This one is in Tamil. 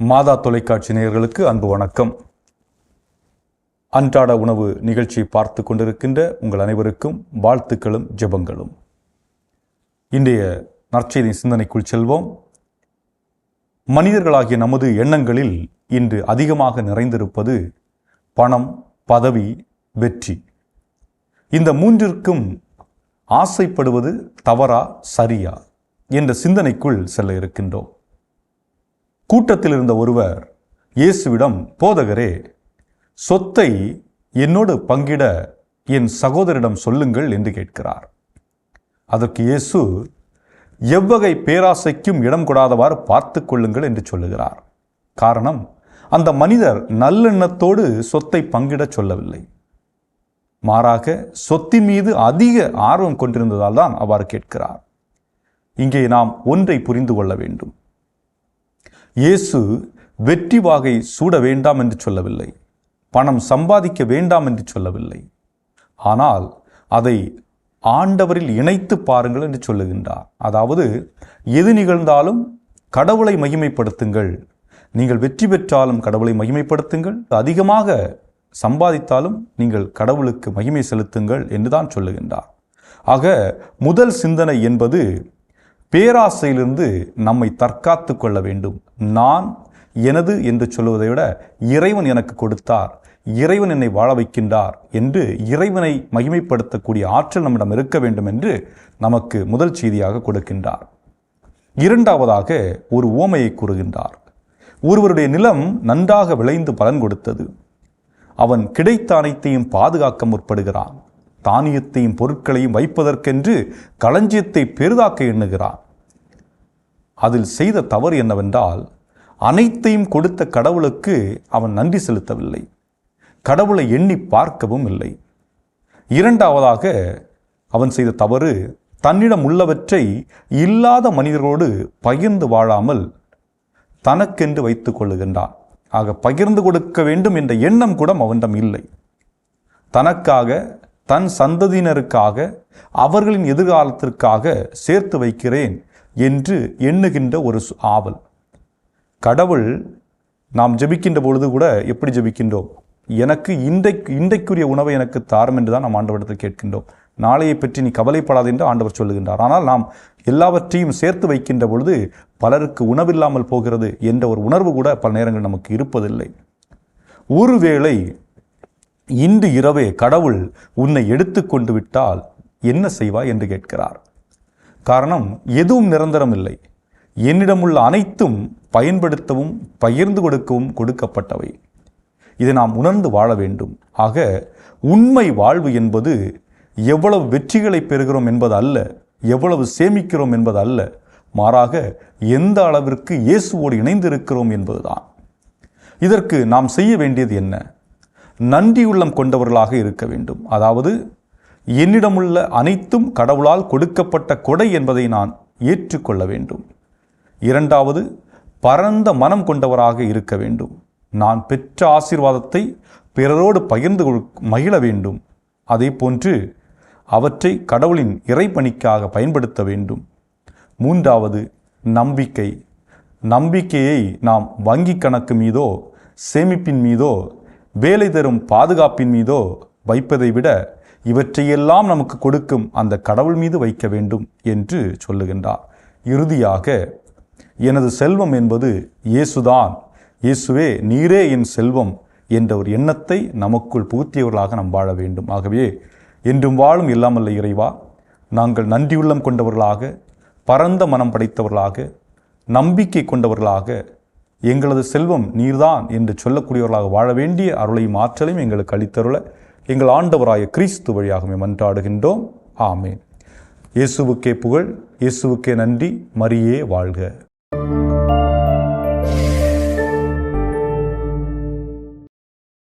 மாதா தொலைக்காட்சி நேயர்களுக்கு அன்பு வணக்கம். அன்றாட உணவு நிகழ்ச்சியை பார்த்து கொண்டிருக்கின்ற உங்கள் அனைவருக்கும் வாழ்த்துக்களும் ஜெபங்களும். இன்றைய நற்செய்தி சிந்தனைக்குள் செல்வோம். மனிதர்களாகிய நமது எண்ணங்களில் இன்று அதிகமாக நிறைந்திருப்பது பணம் பதவி வெற்றி. இந்த மூன்றிற்கும் ஆசைப்படுவது தவறா சரியா என்ற சிந்தனைக்குள் செல்ல இருக்கின்றோம். கூட்டத்தில் இருந்த ஒருவர் இயேசுவிடம் போதகரே சொத்தை என்னோடு பங்கிட என் சகோதரிடம் சொல்லுங்கள் என்று கேட்கிறார். அதற்கு இயேசு எவ்வகை பேராசைக்கும் இடம் கொடாதவாறு பார்த்து கொள்ளுங்கள் என்று சொல்லுகிறார். காரணம் அந்த மனிதர் நல்லெண்ணத்தோடு சொத்தை பங்கிடச் சொல்லவில்லை. மாறாக சொத்தின் மீது அதிக ஆர்வம் கொண்டிருந்ததால் தான் அவ்வாறு கேட்கிறார். இங்கே நாம் ஒன்றை புரிந்து கொள்ள வேண்டும். இயேசு வெற்றி வாகை சூட வேண்டாம் என்று சொல்லவில்லை. பணம் சம்பாதிக்க வேண்டாம் என்று சொல்லவில்லை. ஆனால் அதை ஆண்டவரில் இணைத்து பாருங்கள் என்று சொல்லுகின்றார். அதாவது எது நிகழ்ந்தாலும் கடவுளை மகிமைப்படுத்துங்கள். நீங்கள் வெற்றி பெற்றாலும் கடவுளை மகிமைப்படுத்துங்கள். அதிகமாக சம்பாதித்தாலும் நீங்கள் கடவுளுக்கு மகிமை செலுத்துங்கள் என்றுதான் சொல்லுகின்றார். ஆக முதல் சிந்தனை என்பது பேராசையிலிருந்து நம்மை தற்காத்து கொள்ள வேண்டும். நான் எனது என்று சொல்லுவதை விட இறைவன் எனக்கு கொடுத்தார். இறைவன் என்னை வாழ வைக்கின்றார் என்று இறைவனை மகிமைப்படுத்தக்கூடிய ஆற்றல் நம்மிடம் இருக்க வேண்டும் என்று நமக்கு முதல் செய்தியாக கொடுக்கின்றார். இரண்டாவதாக ஒரு ஓமையை கூறுகின்றார். ஒருவருடைய நிலம் நன்றாக விளைந்து பலன் கொடுத்தது. அவன் கிடைத்த அனைத்தையும் பாதுகாக்க முற்படுகிறான். தானியத்தையும் பொருட்களையும் வைப்பதற்கென்று களஞ்சியத்தை பெரிதாக்க எண்ணுகிறான். அதில் செய்த தவறு என்னவென்றால் அனைத்தையும் கொடுத்த கடவுளுக்கு அவன் நன்றி செலுத்தவில்லை. கடவுளை எண்ணி பார்க்கவும் இல்லை. இரண்டாவதாக அவன் செய்த தவறு தன்னிடம் உள்ளவற்றை இல்லாத மனிதரோடு பகிர்ந்து வாழாமல் தனக்கென்று வைத்து கொள்ளுகின்றான். ஆக பகிர்ந்து கொடுக்க வேண்டும் என்ற எண்ணம் கூட அவனிடம் இல்லை. தனக்காக தன் சந்ததியினருக்காக அவர்களின் எதிர்காலத்திற்காக சேர்த்து வைக்கிறேன் என்று எண்ணுகின்ற ஒரு ஆவல். கடவுள் நாம் ஜெபிக்கின்ற பொழுது கூட எப்படி ஜெபிக்கின்றோம்? எனக்கு இன்றைக்கு இன்றைக்குரிய உணவை எனக்கு தாரும் என்று தான் நாம் ஆண்டவரிடத்தில் கேட்கின்றோம். நாளையை பற்றி நீ கவலைப்படாது என்று ஆண்டவர் சொல்லுகின்றார். ஆனால் நாம் எல்லாவற்றையும் சேர்த்து வைக்கின்ற பொழுது பலருக்கு உணவில்லாமல் போகிறது என்ற ஒரு உணர்வு கூட பல நேரங்கள் நமக்கு இருப்பதில்லை. ஒருவேளை இன்று இரவே கடவுள் உன்னை எடுத்துக்கொண்டு விட்டால் என்ன செய்வாய் என்று கேட்கிறார். காரணம் எதுவும் நிரந்தரம் இல்லை. என்னிடமுள்ள அனைத்தும் பயன்படுத்தவும் பகிர்ந்து கொடுக்கவும் கொடுக்கப்பட்டவை. இதை நாம் உணர்ந்து வாழ வேண்டும். ஆக உண்மை வாழ்வு என்பது எவ்வளவு வெற்றிகளை பெறுகிறோம் என்பது அல்ல எவ்வளவு சேமிக்கிறோம் என்பது அல்ல மாறாக எந்த அளவிற்கு இயேசுவோடு இணைந்திருக்கிறோம் என்பதுதான். இதற்கு நாம் செய்ய வேண்டியது என்ன? நன்றியுள்ளம் கொண்டவர்களாக இருக்க வேண்டும். அதாவது என்னிடமுள்ள அனைத்தும் கடவுளால் கொடுக்கப்பட்ட கொடை என்பதை நான் ஏற்றுக்கொள்ள வேண்டும். இரண்டாவது பரந்த மனம் கொண்டவராக இருக்க வேண்டும். நான் பெற்ற ஆசீர்வாதத்தை பிறரோடு பகிர்ந்து கொள்- மகிழ வேண்டும். அதே போன்று அவற்றை கடவுளின் இறைப்பணிக்காக பயன்படுத்த வேண்டும். மூன்றாவது நம்பிக்கை. நம்பிக்கையை நாம் வங்கி கணக்கு மீதோ சேமிப்பின் மீதோ வேலை தரும் பாதுகாப்பின் மீதோ வைப்பதை விட இவற்றையெல்லாம் நமக்கு கொடுக்கும் அந்த கடவுள் மீது வைக்க வேண்டும் என்று சொல்லுகின்றார். இறுதியாக எனது செல்வம் என்பது இயேசுதான். இயேசுவே நீரே என் செல்வம் என்ற ஒரு எண்ணத்தை நமக்குள் புகுத்தியவர்களாக நாம் வாழ வேண்டும். ஆகவே என்றும் வாழும் இல்லாமல்ல இறைவா நாங்கள் நன்றியுள்ளம் கொண்டவர்களாக பரந்த மனம் படைத்தவர்களாக நம்பிக்கை கொண்டவர்களாக எங்களது செல்வம் நீர்தான் என்று சொல்லக்கூடியவர்களாக வாழ வேண்டிய அருளையும் ஆற்றலையும் எங்களுக்கு அளித்தருள எங்கள் ஆண்டவராய கிறிஸ்து வழியாகவே மன்றாடுகின்றோம். ஆமேன். இயேசுவுக்கே புகழ் இயேசுவுக்கே நன்றி மரியே வாழ்க.